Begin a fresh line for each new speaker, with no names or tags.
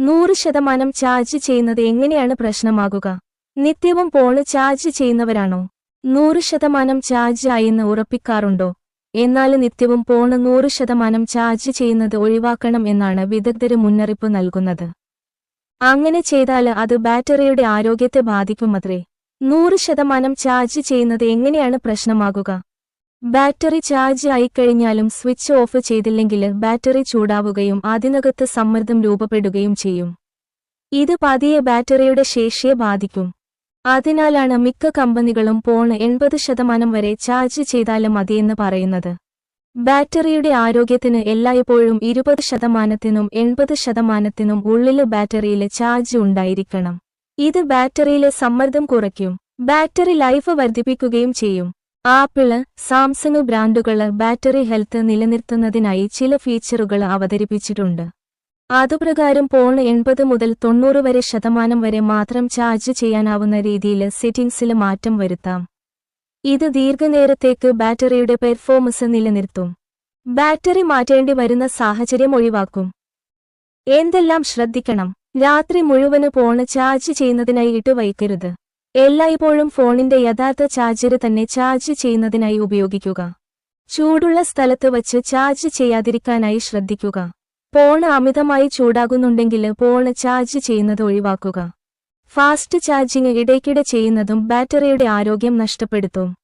നൂറ് ശതമാനം ചാർജ് ചെയ്യുന്നത് എങ്ങനെയാണ് പ്രശ്നമാകുക? നിത്യവും പോൾ ചാർജ് ചെയ്യുന്നവരാണോ? നൂറ് ശതമാനം ചാർജ് ആയെന്ന് ഉറപ്പിക്കാറുണ്ടോ? എന്നാൽ നിത്യവും പോണ് നൂറ് ശതമാനം ചാർജ് ചെയ്യുന്നത് ഒഴിവാക്കണം എന്നാണ് വിദഗ്ധര് മുന്നറിയിപ്പ് നൽകുന്നത്. അങ്ങനെ ചെയ്താൽ അത് ബാറ്ററിയുടെ ആരോഗ്യത്തെ ബാധിക്കുമത്രേ. നൂറ് ശതമാനം ചാർജ് ചെയ്യുന്നത് എങ്ങനെയാണ് പ്രശ്നമാകുക? ബാറ്ററി ചാർജ് ആയിക്കഴിഞ്ഞാലും സ്വിച്ച് ഓഫ് ചെയ്തില്ലെങ്കിൽ ബാറ്ററി ചൂടാവുകയും അതിനകത്ത് സമ്മർദ്ദം രൂപപ്പെടുകയും ചെയ്യും. ഇത് പതിയെ ബാറ്ററിയുടെ ശേഷിയെ ബാധിക്കും. അതിനാലാണ് മിക്ക കമ്പനികളും ഫോൺ എൺപത് ശതമാനം വരെ ചാർജ് ചെയ്താലും മതിയെന്ന് പറയുന്നത്. ബാറ്ററിയുടെ ആരോഗ്യത്തിന് എല്ലായ്പ്പോഴും ഇരുപത് ശതമാനത്തിനും എൺപത് ശതമാനത്തിനും ഉള്ളിൽ ബാറ്ററിയിലെ ചാർജ് ഉണ്ടായിരിക്കണം. ഇത് ബാറ്ററിയിലെ സമ്മർദ്ദം കുറയ്ക്കും. ബാറ്ററി ലൈഫ് വർദ്ധിപ്പിക്കുകയും ചെയ്യും. ആപ്പിൾ സാംസങ് ബ്രാൻഡുകൾ ബാറ്ററി ഹെൽത്ത് നിലനിർത്തുന്നതിനായി ചില ഫീച്ചറുകൾ അവതരിപ്പിച്ചിട്ടുണ്ട്. അതുപ്രകാരം ഫോൺ എൺപത് മുതൽ തൊണ്ണൂറ് വരെ ശതമാനം വരെ മാത്രം ചാർജ് ചെയ്യാനാവുന്ന രീതിയിൽ സെറ്റിംഗ്സിൽ മാറ്റം വരുത്താം. ഇത് ദീർഘനേരത്തേക്ക് ബാറ്ററിയുടെ പെർഫോമൻസ് നിലനിർത്തും. ബാറ്ററി മാറ്റേണ്ടി വരുന്ന സാഹചര്യം ഒഴിവാക്കും. എന്തെല്ലാം ശ്രദ്ധിക്കണം? രാത്രി മുഴുവൻ ഫോൺ ചാർജ് ചെയ്യുന്നതിനായി ഇട്ട് വയ്ക്കരുത്. എല്ലായ്പ്പോഴും ഫോണിന്റെ യഥാർത്ഥ ചാർജർ തന്നെ ചാർജ് ചെയ്യുന്നതിനായി ഉപയോഗിക്കുക. ചൂടുള്ള സ്ഥലത്ത് വച്ച് ചാർജ് ചെയ്യാതിരിക്കാനായി ശ്രദ്ധിക്കുക. ഫോൺ അമിതമായി ചൂടാകുന്നുണ്ടെങ്കിൽ ഫോൺ ചാർജ് ചെയ്യുന്നത് ഒഴിവാക്കുക. ഫാസ്റ്റ് ചാർജിംഗ് ഇടയ്ക്കിടെ ചെയ്യുന്നതും ബാറ്ററിയുടെ ആരോഗ്യം നഷ്ടപ്പെടുത്തും.